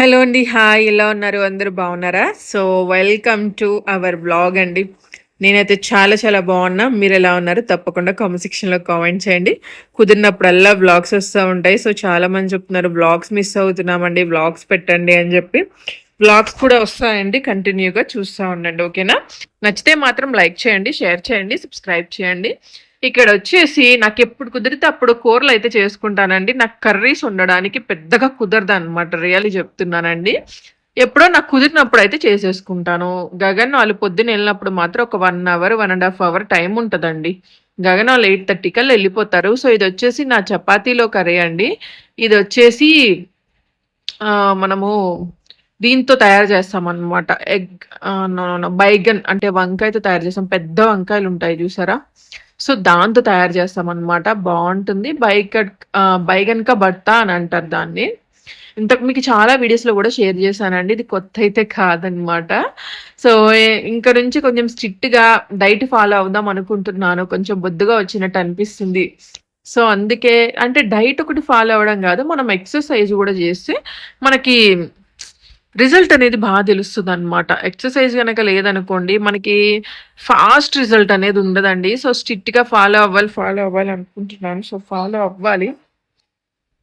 Hello అండి hi ఎలా ఉన్నారు? అందరూ బాగున్నారా? So welcome to our blog అండి. నేనైతే చాలా చాలా బాగున్నా. మీరు ఎలా ఉన్నారు? తప్పకుండా కామెంట్ సెక్షన్లో కామెంట్ చేయండి. కుదిరినప్పుడల్లా బ్లాగ్స్ వస్తూ ఉంటాయి. సో చాలా మంది చెప్తున్నారు బ్లాగ్స్ మిస్ అవుతున్నామండి బ్లాగ్స్ పెట్టండి అని చెప్పి. బ్లాగ్స్ కూడా వస్తాయండి కంటిన్యూగా చూస్తూ ఉండండి ఓకేనా? నచ్చితే మాత్రం లైక్ చేయండి షేర్ చేయండి సబ్స్క్రైబ్ చేయండి. ఇక్కడ వచ్చేసి నాకు ఎప్పుడు కుదిరితే అప్పుడు కూరలు అయితే చేసుకుంటానండి. నాకు కర్రీస్ ఉండడానికి పెద్దగా కుదరదు అనమాట రియల్లీ చెప్తున్నానండి. ఎప్పుడో నాకు కుదిరినప్పుడు అయితే చేసేసుకుంటాను. గగన్ వాళ్ళు పొద్దున్న వెళ్ళినప్పుడు మాత్రం ఒక one hour one and half hour time ఉంటుందండి. గగన్ వాళ్ళు ఎయిట్ థర్టీ కల్లా వెళ్ళిపోతారు. సో ఇది వచ్చేసి నా చపాతీలో కర్రీ అండి. ఇది వచ్చేసి మనము దీంతో తయారు చేస్తాం అనమాట ఎగ్ బైగన్ అంటే వంకాయతో తయారు చేస్తాం. పెద్ద వంకాయలు ఉంటాయి చూసారా? సో దాంతో తయారు చేస్తాం అనమాట బాగుంటుంది బైకట్ బైగన్క భర్త అని అంటారు దాన్ని. ఇంతకు మీకు చాలా వీడియోస్లో కూడా షేర్ చేశానండి. ఇది కొత్త అయితే కాదనమాట సో ఇంకా నుంచి కొంచెం స్ట్రిక్ట్గా డైట్ ఫాలో అవుదాం అనుకుంటున్నాను. కొంచెం బొద్దుగా వచ్చినట్టు అనిపిస్తుంది. సో అందుకే అంటే డైట్ ఒకటి ఫాలో అవ్వడం కాదు. మనం ఎక్సర్సైజ్ కూడా చేస్తే మనకి రిజల్ట్ అనేది బాగా తెలుస్తుంది అనమాట ఎక్సర్సైజ్ కనుక లేదనుకోండి మనకి ఫాస్ట్ రిజల్ట్ అనేది ఉండదండి. సో స్ట్రిక్ట్గా ఫాలో అవ్వాలి ఫాలో అవ్వాలి అనుకుంటున్నాను. సో ఫాలో అవ్వాలి.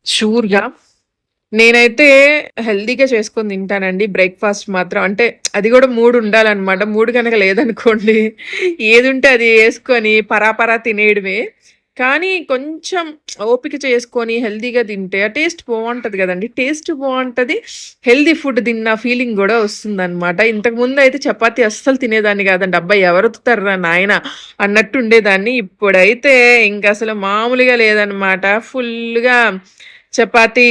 షూర్గా. నేనైతే హెల్దీగా చేసుకొని తింటానండి. బ్రేక్ఫాస్ట్ మాత్రం. అంటే అది కూడా మూడు ఉండాలన్నమాట. మూడు కనుక లేదనుకోండి ఏది ఉంటే అది వేసుకొని పరాపరా తినేయడమే. కానీ కొంచెం ఓపిక చేసుకొని హెల్దీగా తింటే ఆ టేస్ట్ బాగుంటుంది కదండి. టేస్ట్ బాగుంటుంది హెల్దీ ఫుడ్ తిన్న ఫీలింగ్ కూడా వస్తుంది అనమాట ఇంతకుముందు అయితే చపాతీ అస్సలు తినేదాన్ని కాదండి. అబ్బాయి ఎవరు నాయన అన్నట్టు ఉండేదాన్ని. ఇప్పుడైతే ఇంకా అసలు మామూలుగా లేదనమాట ఫుల్గా చపాతీ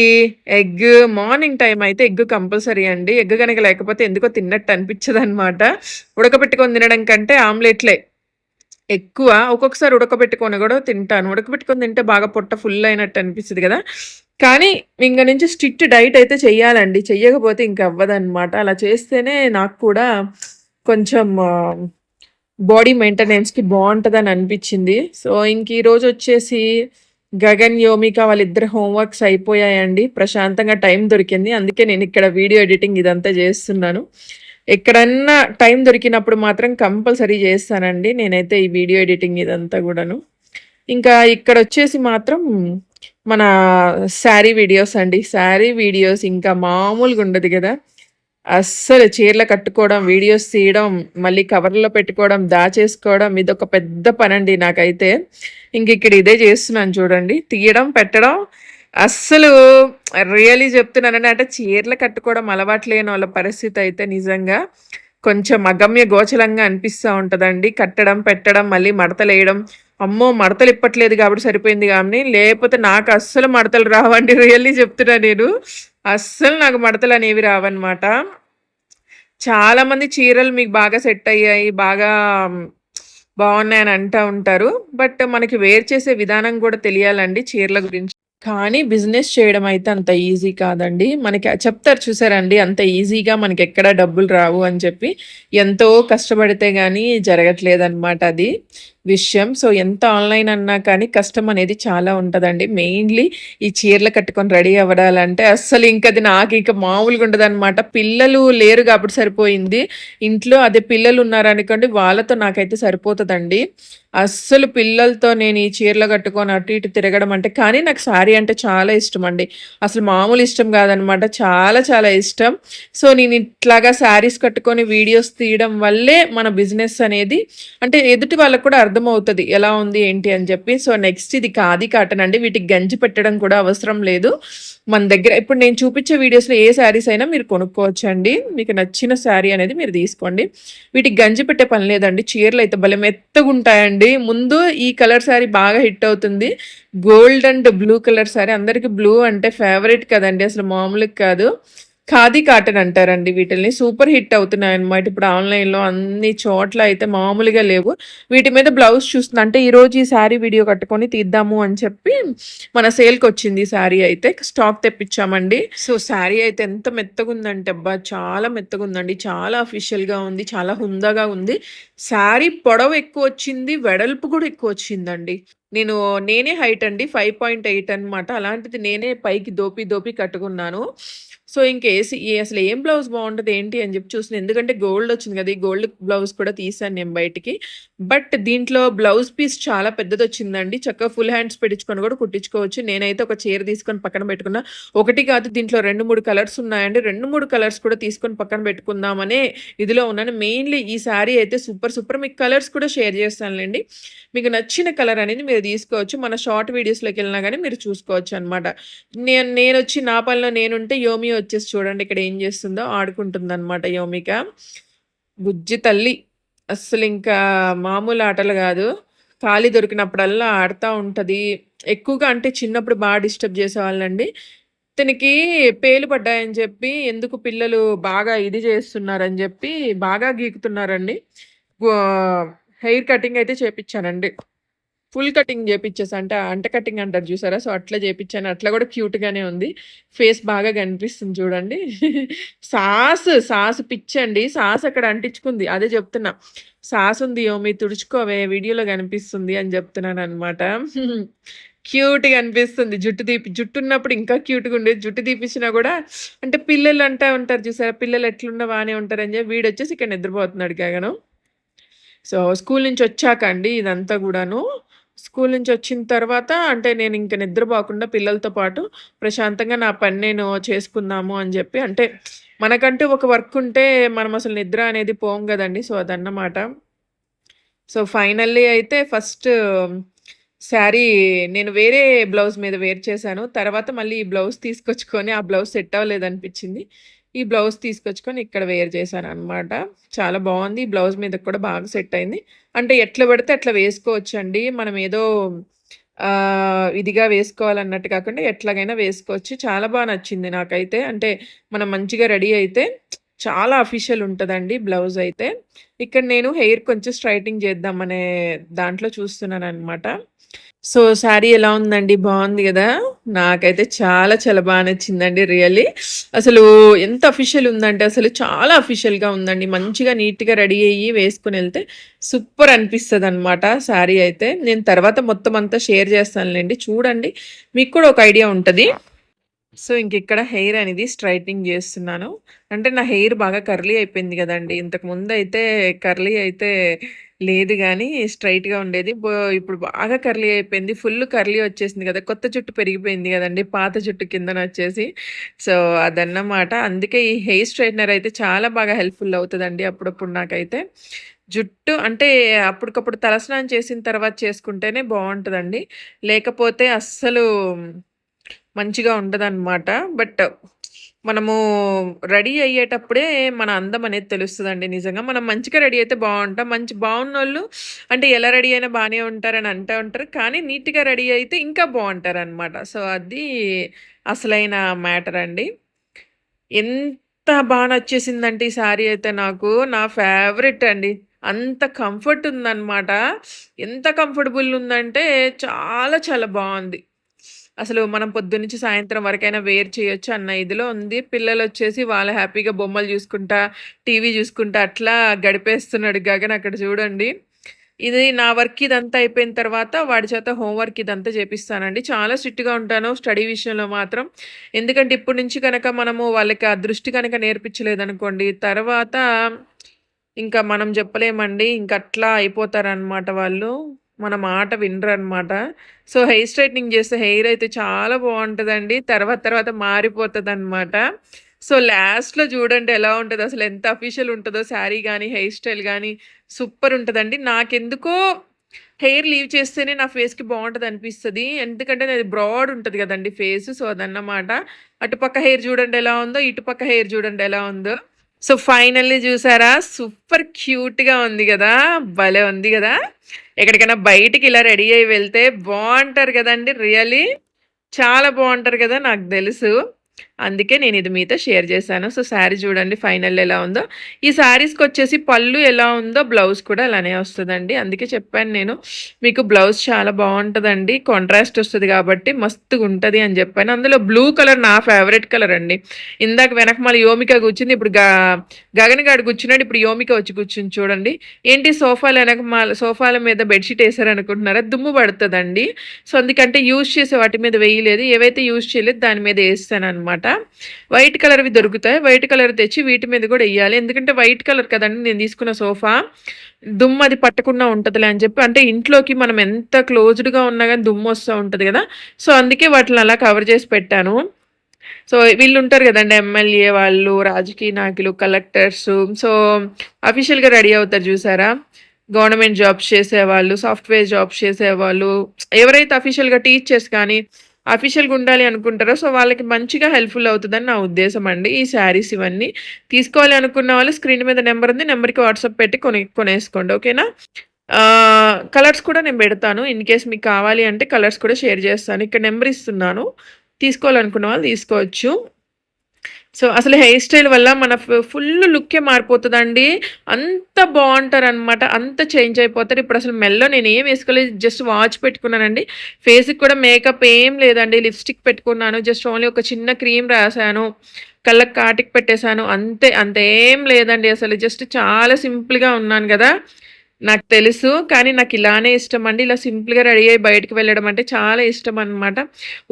ఎగ్ మార్నింగ్ టైం అయితే ఎగ్ కంపల్సరీ అండి. ఎగ్ కనుక లేకపోతే ఎందుకో తిన్నట్టు అనిపించదు అనమాట ఉడకబెట్టుకొని తినడం కంటే ఆమ్లెట్లే. ఎక్కువ ఒక్కొక్కసారి ఉడకబెట్టుకొని కూడా తింటాను. ఉడకబెట్టుకొని తింటే బాగా పొట్ట ఫుల్ అయినట్టు అనిపిస్తుంది కదా. కానీ ఇంక నుంచి స్ట్రిక్ట్ డైట్ అయితే చెయ్యాలండి. చెయ్యకపోతే ఇంక అవ్వదన్నమాట. అలా చేస్తేనే నాకు కూడా కొంచెం బాడీ మెయింటెనెన్స్కి బాగుంటుందని అనిపించింది. సో ఇంక ఈరోజు వచ్చేసి గగన్ యోమిక వాళ్ళిద్దరు హోంవర్క్స్ అయిపోయాయండి. ప్రశాంతంగా టైం దొరికింది. అందుకే నేను ఇక్కడ వీడియో ఎడిటింగ్ ఇదంతా చేస్తున్నాను. ఎక్కడన్నా టైం దొరికినప్పుడు మాత్రం కంపల్సరీ చేస్తానండి. నేనైతే ఈ వీడియో ఎడిటింగ్ ఇదంతా కూడాను. ఇంకా ఇక్కడ వచ్చేసి మాత్రం మన శారీ వీడియోస్ అండి. శారీ వీడియోస్ ఇంకా మామూలుగా ఉండదు కదా. అస్సలు చీరలు కట్టుకోవడం వీడియోస్ తీయడం మళ్ళీ కవర్లో పెట్టుకోవడం దాచేసుకోవడం ఇది ఒక పెద్ద పనండి నాకైతే. ఇంక ఇక్కడ ఇదే చేస్తున్నాను చూడండి. తీయడం పెట్టడం అస్సలు రియలీ చెప్తున్నానండి. అంటే చీరలు కట్టుకోవడం అలవాటు లేని వాళ్ళ పరిస్థితి అయితే నిజంగా కొంచెం అగమ్య గోచలంగా అనిపిస్తూ ఉంటుందండి. కట్టడం పెట్టడం మళ్ళీ మడతలు వేయడం. అమ్మో! మడతలు ఇప్పట్లేదు కాబట్టి సరిపోయింది కానీ లేకపోతే నాకు అస్సలు మడతలు రావండి. రియల్లీ చెప్తున్నా నేను. అస్సలు నాకు మడతలు అనేవి రావన్నమాట. చాలామంది చీరలు మీకు బాగా సెట్ అయ్యాయి బాగా బాగున్నాయని అంటూ ఉంటారు. బట్ మనకి వేర్ చేసే విధానం కూడా తెలియాలండి చీరల గురించి. కానీ బిజినెస్ చేయడం అయితే అంత ఈజీ కాదండి. మనకి చెప్తారు చూసారండి అంత ఈజీగా మనకి ఎక్కడ డబ్బులు రావు అని చెప్పి. ఎంతో కష్టపడితే కానీ జరగట్లేదన్నమాట అది. విషయం. సో ఎంత ఆన్లైన్ అన్నా కానీ కష్టం అనేది చాలా ఉంటుందండి. మెయిన్లీ ఈ చీరలు కట్టుకొని రెడీ అవ్వడాలంటే అస్సలు ఇంకది నాకు ఇంకా మామూలుగా ఉండదు అనమాట పిల్లలు లేరు కాబట్టి సరిపోయింది. ఇంట్లో అదే పిల్లలు ఉన్నారనుకోండి వాళ్ళతో నాకైతే సరిపోతుందండి. అస్సలు పిల్లలతో నేను ఈ చీరలు కట్టుకొని అటు ఇటు తిరగడం అంటే కానీ నాకు శారీ అంటే చాలా ఇష్టం అండి. అసలు మామూలు ఇష్టం కాదనమాట చాలా చాలా ఇష్టం. సో నేను ఇట్లాగా శారీస్ కట్టుకొని వీడియోస్ తీయడం వల్లే మన బిజినెస్ అనేది అంటే ఎదుటి వాళ్ళకు కూడా అర్థం అర్థమవుతుంది. ఎలా ఉంది ఏంటి అని చెప్పి. సో నెక్స్ట్ ఇది కాది కాటన్ అండి. వీటికి గంజి పెట్టడం కూడా అవసరం లేదు. మన దగ్గర ఇప్పుడు నేను చూపించే వీడియోస్లో ఏ శారీస్ అయినా మీరు కొనుక్కోవచ్చు అండి మీకు నచ్చిన శారీ అనేది మీరు తీసుకోండి. వీటికి గంజి పెట్టే పని లేదండి. చీరలు అయితే భలే మెత్తగా ఉంటాయండి. ముందు ఈ కలర్ శారీ బాగా హిట్ అవుతుంది. Gold and blue colour sari అందరికీ బ్లూ అంటే ఫేవరెట్ కదండి. అసలు మామూలుగా కాదు. ఖాదీ కాటన్ అంటారండి వీటిల్ని. సూపర్ హిట్ అవుతున్నాయి అనమాట ఇప్పుడు ఆన్లైన్లో అన్ని చోట్ల అయితే మామూలుగా లేవు. వీటి మీద బ్లౌజ్ చూస్తుంది అంటే ఈరోజు ఈ శారీ వీడియో కట్టుకొని తీద్దాము అని చెప్పి మన సేల్కి వచ్చింది శారీ అయితే. స్టాక్ తెప్పించామండి. సో శారీ అయితే ఎంత మెత్తగా ఉందంటే అబ్బా! చాలా మెత్తగా ఉందండి చాలా అఫీషియల్గా ఉంది చాలా హుందాగా ఉంది. శారీ పొడవు ఎక్కువ వచ్చింది వెడల్పు కూడా ఎక్కువ వచ్చిందండి. నేను నేనే హైట్ అండి ఫైవ్ పాయింట్ ఎయిట్ అనమాట అలాంటిది నేనే పైకి దోపి దోపి కట్టుకున్నాను. సో ఇంకేసి అసలు ఏం బ్లౌజ్ బాగుంటుంది ఏంటి అని చెప్పి చూసిన ఎందుకంటే గోల్డ్ వచ్చింది కదా ఈ గోల్డ్ బ్లౌజ్ కూడా తీసాను నేను బయటికి. బట్ దీంట్లో బ్లౌజ్ పీస్ చాలా పెద్దది వచ్చిందండి. చక్కగా ఫుల్ హ్యాండ్స్ పెట్టించుకొని కూడా కుట్టించుకోవచ్చు. నేనైతే ఒక చీర తీసుకొని పక్కన పెట్టుకున్నా. ఒకటి కాదు దీంట్లో రెండు మూడు కలర్స్ ఉన్నాయండి. రెండు మూడు కలర్స్ కూడా తీసుకొని పక్కన పెట్టుకుందామనే ఇదిలో ఉన్నాను. మెయిన్లీ ఈ శారీ అయితే సూపర్ సూపర్ మీకు కలర్స్ కూడా షేర్ చేస్తానులేండి. మీకు నచ్చిన కలర్ అనేది మీరు తీసుకోవచ్చు. మన షార్ట్ వీడియోస్లోకి వెళ్ళినా కానీ మీరు చూసుకోవచ్చు అనమాట నేను నేను వచ్చి నా పనిలో నేనుంటే యోమి వచ్చేసి చూడండి ఇక్కడ ఏం చేస్తుందో ఆడుకుంటుంది అనమాట యోమిక. బుజ్జి తల్లి అస్సలు ఇంకా మామూలు ఆటలు కాదు. ఖాళీ దొరికినప్పుడల్లా ఆడుతూ ఉంటుంది. ఎక్కువగా అంటే చిన్నప్పుడు బాగా డిస్టర్బ్ చేసేవాళ్ళండి. తనకి పేలు పడ్డాయని చెప్పి ఎందుకు పిల్లలు బాగా ఇది చేస్తున్నారని చెప్పి బాగా గీకుతున్నారండి. హెయిర్ కటింగ్ అయితే చేపించానండి ఫుల్ కటింగ్ చేపించేసి అంటే అంట కటింగ్ అంటారు చూసారా? సో అట్లా చేపించాను అట్లా కూడా క్యూట్గానే ఉంది. ఫేస్ బాగా కనిపిస్తుంది చూడండి. Sauce sauce పిచ్చండి. సాస్ అక్కడ అంటించుకుంది. అదే చెప్తున్నా. సాస్ ఉంది ఓమి తుడుచుకోవే వీడియోలో కనిపిస్తుంది అని చెప్తున్నాను అనమాట క్యూట్గా అనిపిస్తుంది జుట్టు తీపి జుట్టు ఉన్నప్పుడు ఇంకా క్యూట్గా ఉండేది. జుట్టు తీపించినా కూడా అంటే పిల్లలు అంటా ఉంటారు చూసారా? పిల్లలు ఎట్లున్నా బాగానే ఉంటారని చెప్పి వీడు వచ్చేసి ఇక్కడ నిద్రపోతున్నాడు కాగను సో స్కూల్ నుంచి వచ్చాక అండి ఇదంతా కూడాను. స్కూల్ నుంచి వచ్చిన తర్వాత అంటే నేను ఇంక నిద్రపోకుండా పిల్లలతో పాటు ప్రశాంతంగా నా పని నేను చేసుకుందాము అని చెప్పి అంటే మనకంటూ ఒక వర్క్ ఉంటే మనం అసలు నిద్ర అనేది పోం కదండి. సో అదన్నమాట. సో ఫైనల్లీ అయితే ఫస్ట్ శారీ నేను వేరే బ్లౌజ్ మీద వేర్ చేశాను. తర్వాత మళ్ళీ ఈ బ్లౌజ్ తీసుకొచ్చుకొని ఆ బ్లౌజ్ సెట్ అవ్వలేదనిపించింది. ఈ బ్లౌజ్ తీసుకొచ్చుకొని ఇక్కడ వేర్ చేశాను అనమాట చాలా బాగుంది. ఈ బ్లౌజ్ మీద కూడా బాగా సెట్ అయింది. అంటే ఎట్లా పడితే అట్లా వేసుకోవచ్చండి. మనం ఏదో ఇదిగా వేసుకోవాలన్నట్టు కాకుండా ఎట్లాగైనా వేసుకోవచ్చు. చాలా బాగా నచ్చింది నాకైతే. అంటే మనం మంచిగా రెడీ అయితే చాలా అఫీషియల్ ఉంటుందండి బ్లౌజ్ అయితే. ఇక్కడ నేను హెయిర్ కొంచెం స్ట్రైటింగ్ చేద్దామనే దాంట్లో చూస్తున్నాను అనమాట సో శారీ ఎలా ఉందండి? బాగుంది కదా? నాకైతే చాలా చాలా బాగా నచ్చిందండి రియల్లీ. అసలు ఎంత అఫీషియల్ ఉందంటే అసలు చాలా అఫీషియల్గా ఉందండి. మంచిగా నీట్గా రెడీ అయ్యి వేసుకుని వెళ్తే సూపర్ అనిపిస్తుంది అనమాట శారీ అయితే. నేను తర్వాత మొత్తం అంతా షేర్ చేస్తానులేండి. చూడండి మీకు కూడా ఒక ఐడియా ఉంటుంది. సో ఇంక ఇక్కడ హెయిర్ అనేది స్ట్రైట్నింగ్ చేస్తున్నాను. అంటే నా హెయిర్ బాగా కర్లీ అయిపోయింది కదండి. ఇంతకు ముందు అయితే కర్లీ అయితే లేదు కానీ స్ట్రైట్గా ఉండేది. ఇప్పుడు బాగా కర్లీ అయిపోయింది. ఫుల్ కర్లీ వచ్చేసింది కదా. కొత్త జుట్టు పెరిగిపోయింది కదండి. పాత జుట్టు కిందన వచ్చేసి. సో అదన్నమాట. అందుకే ఈ హెయిర్ స్ట్రైట్నర్ అయితే చాలా బాగా హెల్ప్ఫుల్ అవుతుందండి అప్పుడప్పుడు నాకైతే. జుట్టు అంటే అప్పటికప్పుడు తలస్నానం చేసిన తర్వాత చేసుకుంటేనే బాగుంటుందండి లేకపోతే అస్సలు మంచిగా ఉండదన్నమాట. బట్ మనము రెడీ అయ్యేటప్పుడే మన అందం అనేది తెలుస్తుందండి నిజంగా. మనం మంచిగా రెడీ అయితే బాగుంటాం. మంచి బాగున్న వాళ్ళు అంటే ఎలా రెడీ అయినా బాగానే ఉంటారని అంటూ ఉంటారు. కానీ నీట్గా రెడీ అయితే ఇంకా బాగుంటారు అనమాట సో అది అసలైన మ్యాటర్ అండి. ఎంత బాగా నచ్చేసిందంటే ఈ శారీ అయితే నాకు. నా ఫేవరెట్ అండి. అంత కంఫర్ట్ ఉందన్నమాట. ఎంత కంఫర్టబుల్ ఉందంటే చాలా చాలా బాగుంది. అసలు మనం పొద్దున్నుంచి సాయంత్రం వరకైనా వేర్ చేయొచ్చు అన్న ఇదిలో ఉంది. పిల్లలు వచ్చేసి వాళ్ళ హ్యాపీగా బొమ్మలు చూసుకుంటా టీవీ చూసుకుంటా అట్లా గడిపేస్తున్నాడు గగన్ అక్కడ చూడండి. ఇది నా వర్క్ ఇదంతా అయిపోయిన తర్వాత వాడి చేత హోంవర్క్ ఇదంతా చేపిస్తానండి. చాలా స్ట్రిక్ట్గా ఉంటాను స్టడీ విషయంలో మాత్రం. ఎందుకంటే ఇప్పటి నుంచి కనుక మనము వాళ్ళకి ఆ దృష్టి కనుక నేర్పించలేదనుకోండి తర్వాత ఇంకా మనం చెప్పలేమండి. ఇంకట్లా అయిపోతారనమాట వాళ్ళు. మన మాట వినరు అనమాట సో హెయిర్ స్ట్రైట్నింగ్ చేస్తే హెయిర్ అయితే చాలా బాగుంటుందండి. తర్వాత తర్వాత మారిపోతుంది అనమాట సో లాస్ట్లో చూడండి ఎలా ఉంటుంది. అసలు ఎంత అఫీషియల్ ఉంటుందో శారీ కానీ హెయిర్ స్టైల్ కానీ సూపర్ ఉంటుందండి. నాకెందుకో హెయిర్ లీవ్ చేస్తేనే నా ఫేస్కి బాగుంటుంది అనిపిస్తుంది. ఎందుకంటే అది బ్రాడ్ ఉంటుంది కదండి ఫేస్. సో అదన్నమాట. అటుపక్క హెయిర్ చూడండి ఎలా ఉందో ఇటుపక్క హెయిర్ చూడండి ఎలా ఉందో. సో ఫైనల్లీ చూసారా? సూపర్ క్యూట్గా ఉంది కదా. భలే ఉంది కదా. ఎక్కడికైనా బయటికి ఇలా రెడీ అయ్యి వెళ్తే బాగుంటారు కదండి. రియలీ చాలా బాగుంటారు కదా నాకు తెలుసు. అందుకే నేను ఇది మీతో షేర్ చేశాను. సో శారీ చూడండి ఫైనల్ ఎలా ఉందో. ఈ శారీస్కి వచ్చేసి పళ్ళు ఎలా ఉందో బ్లౌజ్ కూడా అలానే వస్తుందండి. అందుకే చెప్పాను నేను మీకు బ్లౌజ్ చాలా బాగుంటుందండి. కాంట్రాస్ట్ వస్తుంది కాబట్టి మస్తుగా ఉంటుంది అని చెప్పాను. అందులో బ్లూ కలర్ నా ఫేవరెట్ కలర్ అండి. ఇందాక వెనక మళ్ళీ యోమిక కూర్చుంది. ఇప్పుడు గగన్ గాడు కూర్చున్నాడు. ఇప్పుడు యోమిక వచ్చి కూర్చుని చూడండి. ఏంటి సోఫాలు వెనక సోఫాల మీద బెడ్షీట్ వేసారనుకుంటున్నారా దుమ్ము పడుతుందండి. సో అందుకంటే యూజ్ చేసే వాటి మీద వేయలేదు. ఏవైతే యూజ్ చేయలేదు దాని మీద వేస్తాను అనమాట వైట్ కలర్వి దొరుకుతాయి. వైట్ కలర్ తెచ్చి వీటి మీద కూడా వేయాలి ఎందుకంటే వైట్ కలర్ కదండి నేను తీసుకున్న సోఫా. దుమ్ము అది పట్టకుండా ఉంటుందిలే అని చెప్పి అంటే ఇంట్లోకి మనం ఎంత క్లోజ్డ్గా ఉన్నా కానీ దుమ్ము వస్తూ ఉంటుంది కదా. సో అందుకే వాటిని అలా కవర్ చేసి పెట్టాను. సో వీళ్ళు ఉంటారు కదండి ఎమ్మెల్యే వాళ్ళు రాజకీయ నాయకులు కలెక్టర్స్ సో అఫీషియల్గా రెడీ అవుతారు చూసారా? గవర్నమెంట్ జాబ్స్ చేసేవాళ్ళు సాఫ్ట్వేర్ జాబ్స్ చేసేవాళ్ళు. ఎవరైతే అఫీషియల్గా టీచర్స్ కానీ అఫీషియల్గా ఉండాలి అనుకుంటారో సో వాళ్ళకి మంచిగా హెల్ప్ఫుల్ అవుతుందని నా ఉద్దేశం అండి. ఈ శారీస్ ఇవన్నీ తీసుకోవాలి అనుకున్న వాళ్ళు స్క్రీన్ మీద నెంబర్ ఉంది నెంబర్కి వాట్సాప్ పెట్టి కొని కొనేసుకోండి ఓకేనా? కలర్స్ కూడా నేను పెడతాను. ఇన్ కేస్ మీకు కావాలి అంటే కలర్స్ కూడా షేర్ చేస్తాను. ఇక్కడ నెంబర్ ఇస్తున్నాను. తీసుకోవాలనుకున్న వాళ్ళు తీసుకోవచ్చు. సో అసలు హెయిర్ స్టైల్ వల్ల మన ఫుల్ లుక్కే మారిపోతుందండి. అంత బాగుంటారు అనమాట అంత చేంజ్ అయిపోతారు. ఇప్పుడు అసలు మెల్లో నేను ఏం వేసుకోలేదు. జస్ట్ వాచ్ పెట్టుకున్నానండి. ఫేస్కి కూడా మేకప్ ఏం లేదండి. లిప్స్టిక్ పెట్టుకున్నాను. జస్ట్ ఓన్లీ ఒక చిన్న క్రీమ్ రాశాను. కళ్ళకి కాటికి పెట్టేశాను. అంతే అంతేం లేదండి అసలు. జస్ట్ చాలా సింపుల్గా ఉన్నాను కదా. నాకు తెలుసు కానీ నాకు ఇలానే ఇష్టం అండి ఇలా సింపుల్గా రెడీ అయ్యి బయటకు వెళ్ళడం అంటే చాలా ఇష్టం అనమాట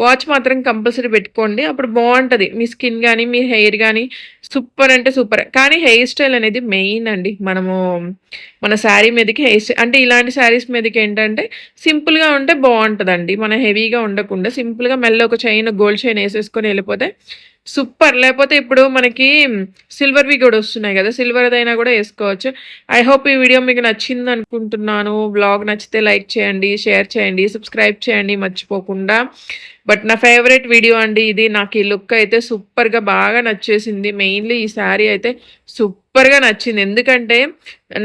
వాచ్ మాత్రం కంపల్సరీ పెట్టుకోండి. అప్పుడు బాగుంటుంది. మీ స్కిన్ కానీ మీ హెయిర్ కానీ సూపర్ అంటే సూపర్. కానీ హెయిర్ స్టైల్ అనేది మెయిన్ అండి. మనము మన శారీ మీదకి హెయిర్ స్టైల్ అంటే ఇలాంటి శారీస్ మీదకి ఏంటంటే సింపుల్గా ఉంటే బాగుంటుందండి. మన హెవీగా ఉండకుండా సింపుల్గా మెల్ల ఒక చైన్ గోల్డ్ చైన్ వేసేసుకొని వెళ్ళిపోతే సూపర్. లేకపోతే ఇప్పుడు మనకి సిల్వర్వి కూడా వస్తున్నాయి కదా సిల్వర్దైనా కూడా వేసుకోవచ్చు. ఐ హోప్ ఈ వీడియో మీకు నచ్చింది అనుకుంటున్నాను. బ్లాగ్ నచ్చితే లైక్ చేయండి షేర్ చేయండి సబ్స్క్రైబ్ చేయండి మర్చిపోకుండా. బట్ నా ఫేవరెట్ వీడియో అండి ఇది. నాకు ఈ లుక్ అయితే సూపర్గా బాగా నచ్చేసింది. మెయిన్లీ ఈ శారీ అయితే సూపర్గా నచ్చింది. ఎందుకంటే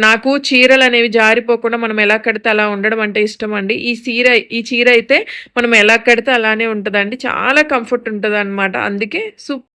నాకు చీరలు అనేవి జారిపోకుండా మనం ఎలా కడితే అలా ఉండడం అంటే ఇష్టం అండి. ఈ చీర ఈ చీర అయితే మనం ఎలా కడితే అలానే ఉంటుందండి. చాలా కంఫర్ట్ ఉంటుంది అందుకే సూప్